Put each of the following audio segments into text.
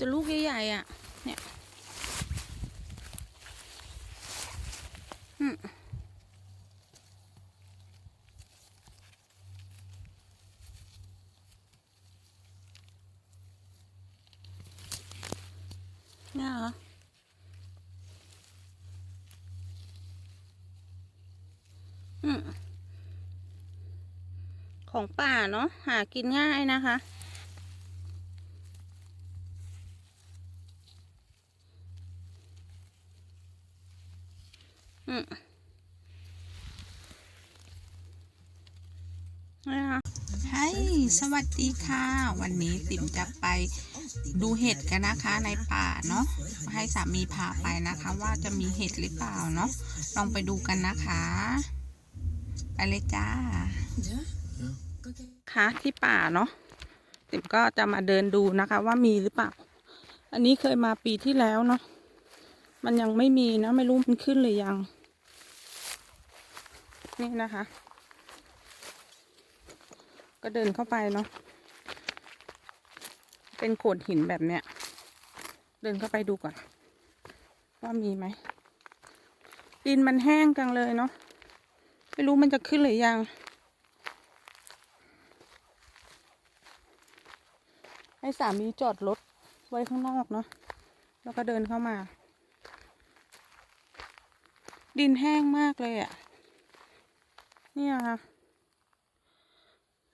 จะลูกใหญ่ๆอะ เนี่ยอืมเนี่ยเหรออืมของป่าเนาะหากินง่ายนะคะ อืมนะคะ ให้สวัสดีค่ะ วันนี้ติ๋มจะไปดูเห็ดกันนะคะในป่าเนาะให้สามีพาไปนะคะ ว่าจะมีเห็ดหรือเปล่าเนาะลองไปดูกันนะคะ ไปเลยจ้าค่ะที่ป่าเนาะติ๋มก็จะมาเดินดูนะคะ ว่ามีหรือเปล่า อันนี้เคยมาปีที่แล้วเนาะมันยังไม่มีนะ ไม่รู้มันขึ้นหรือยัง นี่นะคะ ก็เดินเข้าไปเนาะเป็นโขดหินแบบเนี้ย เดินเข้าไปดูก่อน ว่ามีไหมดินมันแห้งจังเลยเนาะไม่รู้มันจะขึ้นหรือยัง ให้สามีจอดรถไว้ข้างนอกเนาะแล้วก็เดินเข้ามา ดินแห้งมากเลยอะ่ะ เนี่ยค่ะ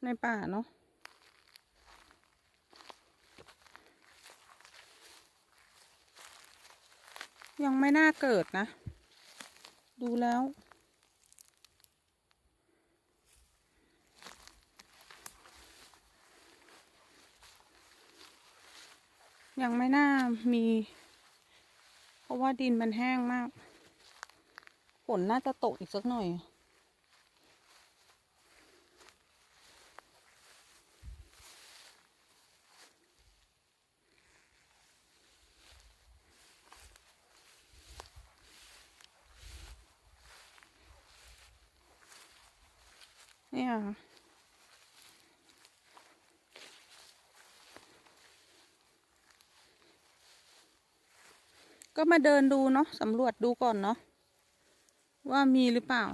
ในป่าเนาะยังไม่น่าเกิดนะ ดูแล้ว ยังไม่น่ามี เพราะว่าดินมันแห้งมากฝนน่าจะตกอีกสักหน่อย เนี่ยก็มาเดินดูเนาะสำรวจดูก่อนเนาะว่ามีหรือเปล่า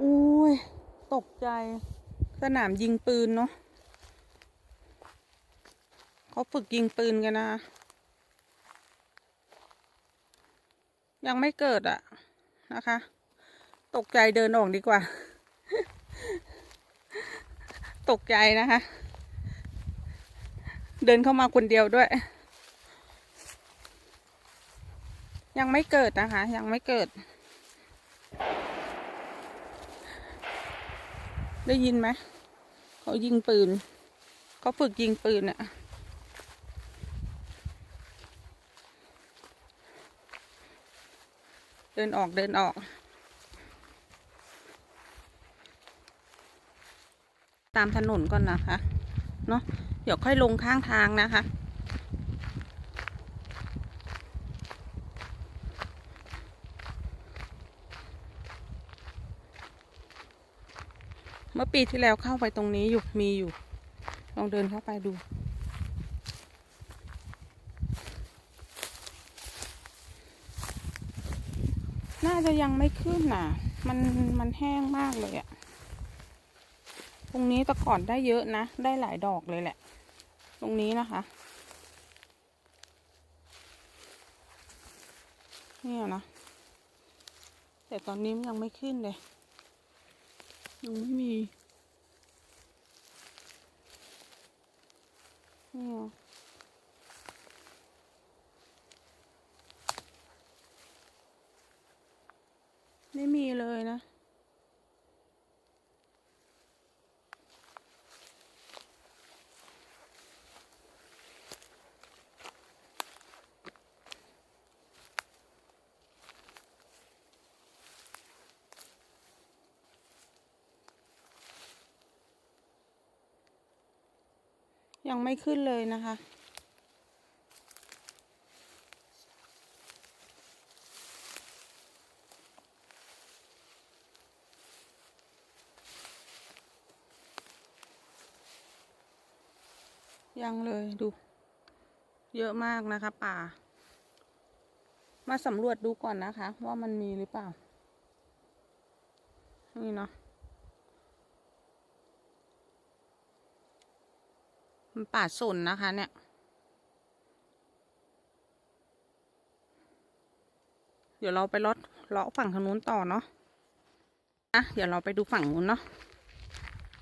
อุ้ย ตกใจ สนามยิงปืนเนาะเขาฝึกยิงปืนกันนะยังไม่เกิดอะนะคะ ตกใจเดินออกดีกว่า ตกใจนะคะ เดินเข้ามาคนเดียวด้วย ยังไม่เกิดนะคะ ยังไม่เกิด ได้ยินไหม เขายิงปืน เขาฝึกยิงปืนอะเดินออกเดินออก ตามถนนก่อนนะคะ เนาะเดี๋ยวค่อยลงข้างทางนะคะ เมื่อปีที่แล้วเข้าไปตรงนี้อยู่มีอยู่ ลองเดินเข้าไปดู น่าจะยังไม่ขึ้นน่ะ มันมันแห้งมากเลยอะตรงนี้แต่ก่อนได้เยอะนะ ได้หลายดอกเลยแหละ ตรงนี้นะคะ เนี่ยนะ แต่ตอนนี้มันยังไม่ขึ้นเลย ยังไม่มีเนี่ยไม่มีเลยนะ ยังไม่ขึ้นเลยนะคะ ยังเลยดู เยอะมากนะคะ ป่า มาสำรวจดูก่อนนะคะ ว่ามันมีหรือเปล่า นี่เนาะ มันป่าสนนะคะ เนี่ย เดี๋ยวเราไปลดเลาะฝั่งทางนู้นต่อเนาะนะเดี๋ยวเราไปดูฝั่งนู้นเนาะ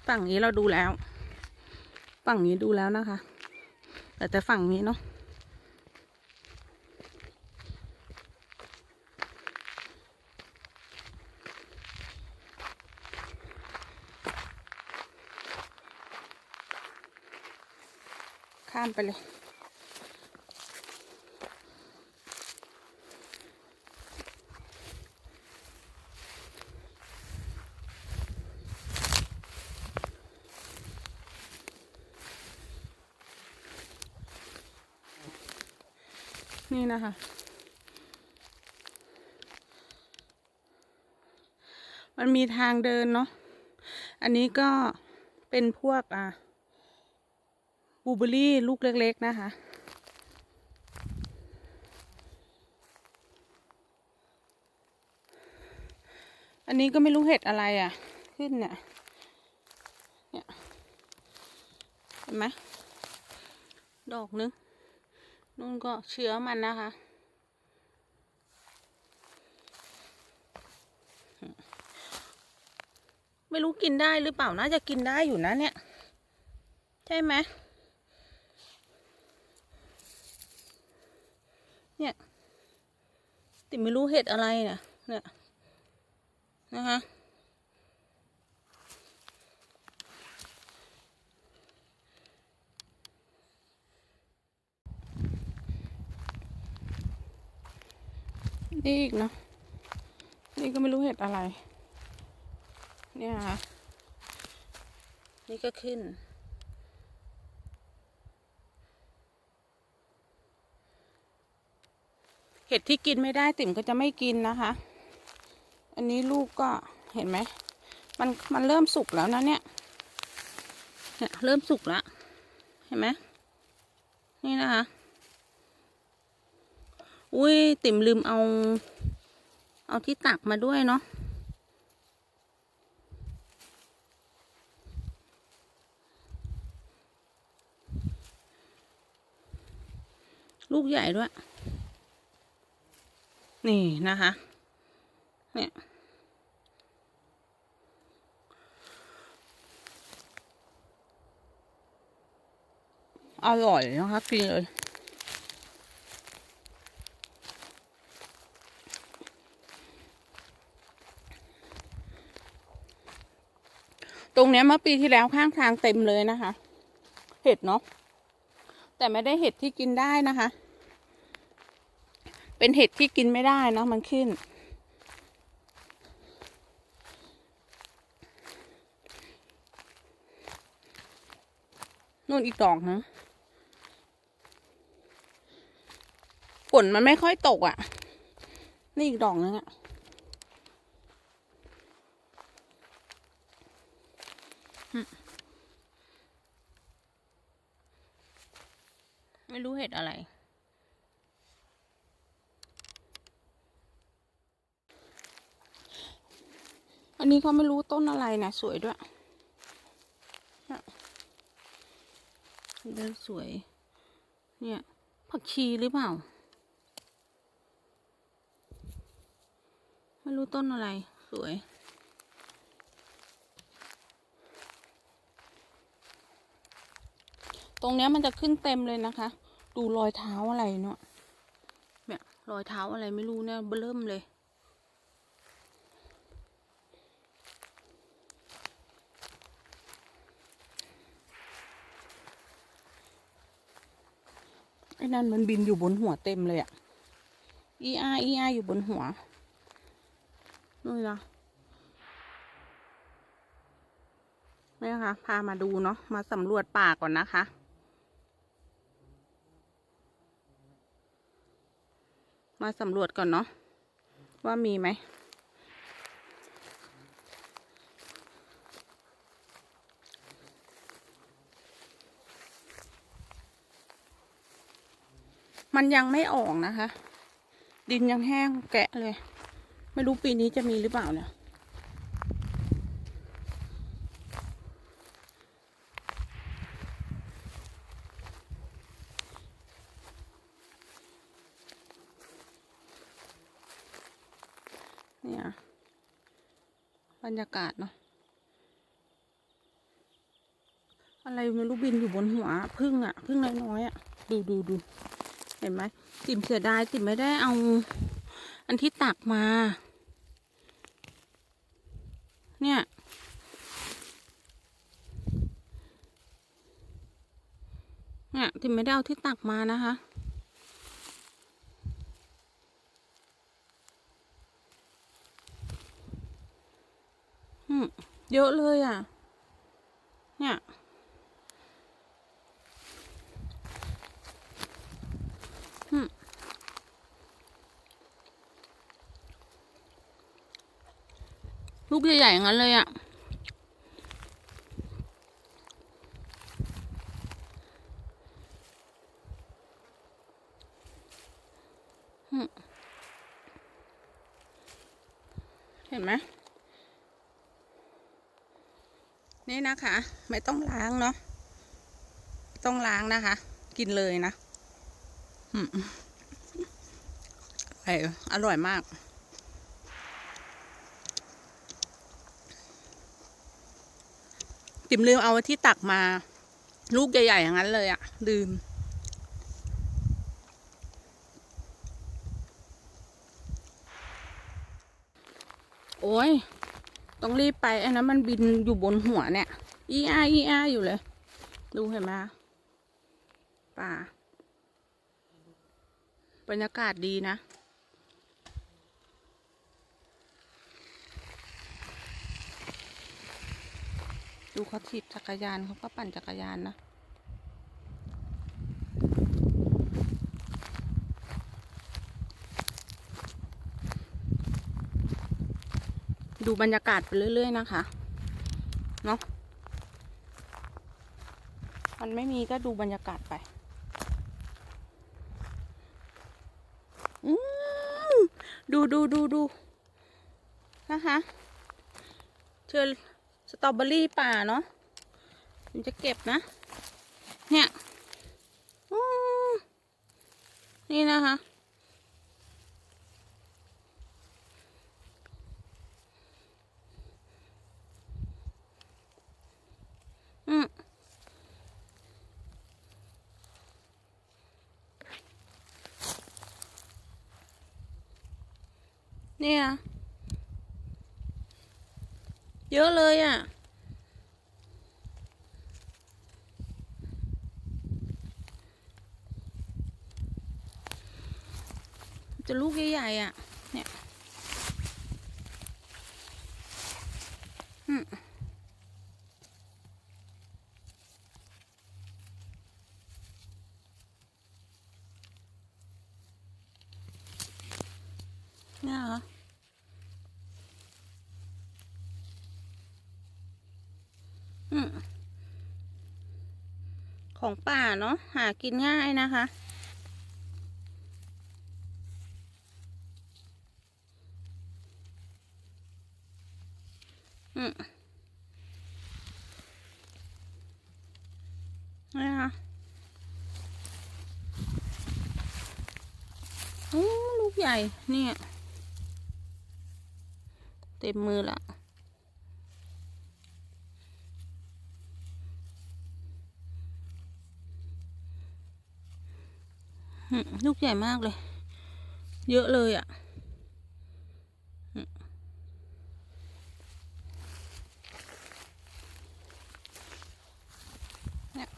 ฝั่งนี้เราดูแล้ว ฝั่งนี้ดูแล้วนะคะ แต่แต่ฝั่งนี้เนาะ ข้ามไปเลย นี่นะคะมันมีทางเดินเนาะ อันนี้ก็เป็นพวกอะ บูเบอร์รี่ลูกเล็กๆนะคะอันนี้ก็ไม่รู้เห็ดอะไรอะ ขึ้นเนี่ยเนี่ยเห็นไหมดอกนึงนู่นก็เชื้อมันนะคะ ไม่รู้กินได้หรือเปล่าน่าจะกินได้อยู่นะเนี่ย ใช่ไหม เนี่ย ติไม่รู้เห็ดอะไรนี่ยเนี่ยนะคะนี่อีกเนาะนี่ก็ไม่รู้เห็ดอะไร เนี่ยค่ะ นี่ก็ขึ้น ห็ดที่กินไม่ได้ติ๋มก็จะไม่กินนะคะ อันนี้ลูกก็เห็นไหม มันมันเริ่มสุกแล้วนะเนี่ย เนี่ยเริ่มสุกแล้ว เห็นไหมนี่นะคะ อุ้ยติ่มลืมเอา เอาที่ตักมาด้วยเนาะลูกใหญ่ด้วย นี่นะคะ เนี่ยอร่อยนะคะกินเลยตรงเนี้ยเมื่อปีที่แล้วข้างทางเต็มเลยนะคะ เห็ดเนาะแต่ไม่ได้เห็ดที่กินได้นะคะ เป็นเห็ดที่กินไม่ได้นะมันขึ้น นู่นอีกดอกนะฝนมันไม่ค่อยตกอะ่ะ นี่อีกดอกนึงอะ่ะไม่รู้เห็ดอะไร อันนี้เขาไม่รู้ต้นอะไรนะสวยด้วยเนี่ยเดินสวย เนี่ย ผักชีหรือเปล่า ไม่รู้ต้นอะไร สวย ตรงเนี้ยมันจะขึ้นเต็มเลยนะคะ ดูรอยเท้าอะไรเนาะ เนี่ย รอยเท้าอะไรไม่รู้เนี่ยเบิ่มเลย นั่นมันบินอยู่บนหัวเต็มเลยอะอีอาอีอาอยู่บนหัวนู่นนะนี่นะคะพามาดูเนาะมาสำรวจป่าก่อนนะคะ มาสำรวจก่อนเนาะว่ามีไหม มันยังไม่ออกนะคะ ดินยังแห้งแกะเลย ไม่รู้ปีนี้จะมีหรือเปล่าเนี่ยเนี่ยบรรยากาศเนาะอะไรไม่รู้บินอยู่บนหัวพึ่งอะพึ่งน้อยๆอะดูดูดู เห็นไหมติ่มเสียดายติ่มไม่ได้เอา อันที่ตักมา เนี่ย เนี่ยติ่มไม่ได้เอาที่ตักมานะคะเยอะเลยอะ เนี่ย ลูกใหญ่ๆอย่างนั้นเลยอะเห็นไหมนี่นะคะ ไม่ต้องล้างเนาะต้องล้างนะคะ กินเลยนะอืมเอออร่อยมาก ติ่มลืมเอาที่ตักมา ลูกใหญ่ๆอย่างนั้นเลยอะลืม โอ้ยต้องรีบไปไอันนั้นมันบินอยู่บนหัวเนี่ย อีอาอีอาอยู่เลย ดูเห็นไหมป่า บรรยากาศดีนะ ดูเขาถีบจักรยานเขาก็ปั่นจักรยานนะดูบรรยากาศไปเรื่อย ๆ นะคะ เนาะมันไม่มีก็ดูบรรยากาศไปดูดูดูดูนะคะเชิญ สตรอเบอรี่ป่าเนาะมันจะเก็บนะ เนี่ยนี่นะคะ อืมเนี่ย เยอะเลยอะ จะลูกใหญ่ๆอะ เนี่ย อืม เนี่ยเหรอ อืม ของป่าเนาะหากินง่ายนะคะ อืมนี่นะคะโอ้ลูกใหญ่เนี่ย เต็มมือละ ลูกใหญ่มากเลย เยอะเลยอะ่ะเนี่ย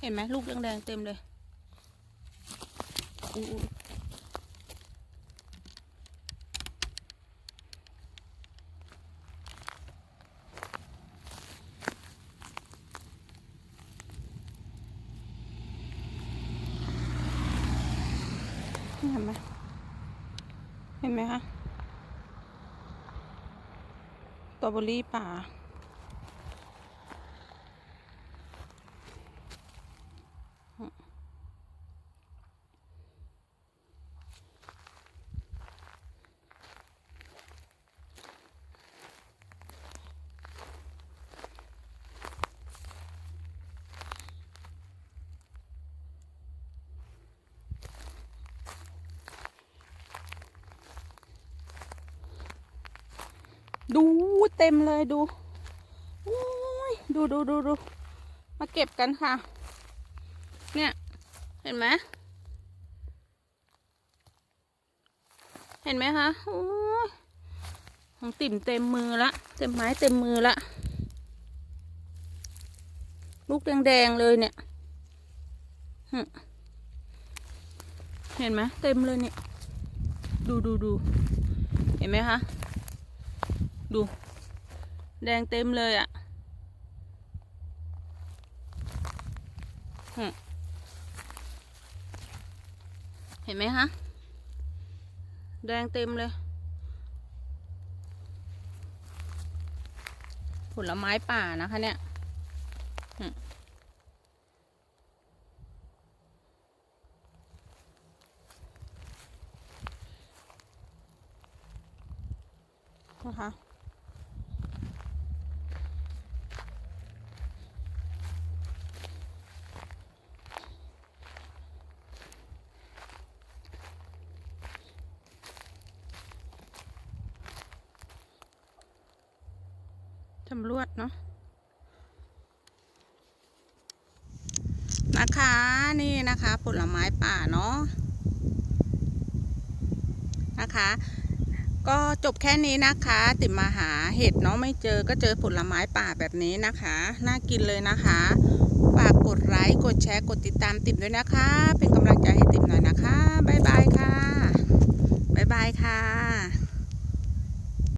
เห็นไหมลูกแดงๆเต็มเลยอู้ รอเบอรี่ป่า ดู เต็มเลยดูดูดูดูดูมาเก็บกันค่ะ เนี่ย เห็นไหมเห็นไหมคะโอ้ยของติ่มเต็มมือละ เต็มไม้เต็มมือละ ลูกแดงๆเลยเนี่ย เห็นไหมเต็มเลยเนี่ย ดูดูดู เห็นไหมคะ ดู แดงเต็มเลยอะ่ะเห็นไหมคะแดงเต็มเลย ผลไม้ป่านะคะเนี่ยนะคะ จำรวดเนาะนะคะนี่นะคะผลไม้ป่าเนาะนะคะ ก็จบแค่นี้นะคะ ติมาหาเห็ดเนาะไม่เจอก็เจอผลไม้ป่าแบบนี้นะคะ น่ากินเลยนะคะฝากกดไลค์กดแชร์กดติดตามติมด้วยนะคะ เป็นกำลังใจให้ติมหน่อยนะคะบ๊ายบายค่ะบ๊ายบายค่ะ